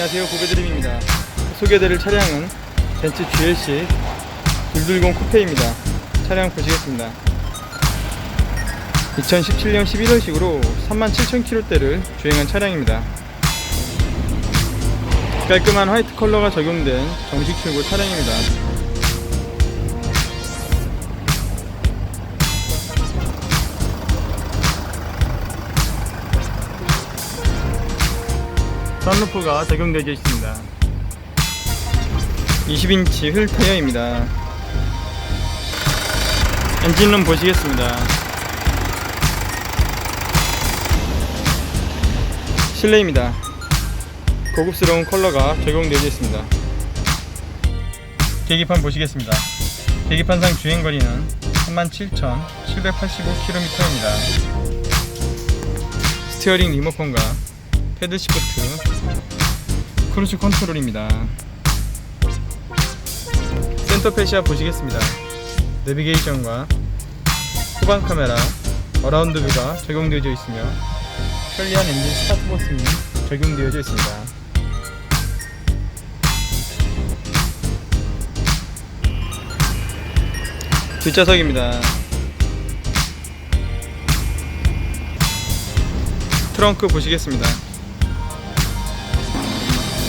안녕하세요. 고배드림입니다. 소개해드릴 차량은 벤츠 GLC 220 쿠페입니다. 차량 보시겠습니다. 2017년 11월식으로 37,000km대를 주행한 차량입니다. 깔끔한 화이트 컬러가 적용된 정식 출고 차량입니다 선루프가 적용되어 있습니다. 20인치 휠 타이어입니다. 엔진룸 보시겠습니다. 실내입니다. 고급스러운 컬러가 적용되어 있습니다. 계기판 보시겠습니다. 계기판상 주행거리는 37,785km입니다. 스티어링 리모컨과 패드 시프트 크루즈 컨트롤입니다. 센터 페시아 보시겠습니다. 내비게이션과 후방 카메라 어라운드 뷰가 적용되어 있으며 편리한 엔진 스타트 버튼이 적용되어 있습니다. 뒷좌석입니다. 트렁크 보시겠습니다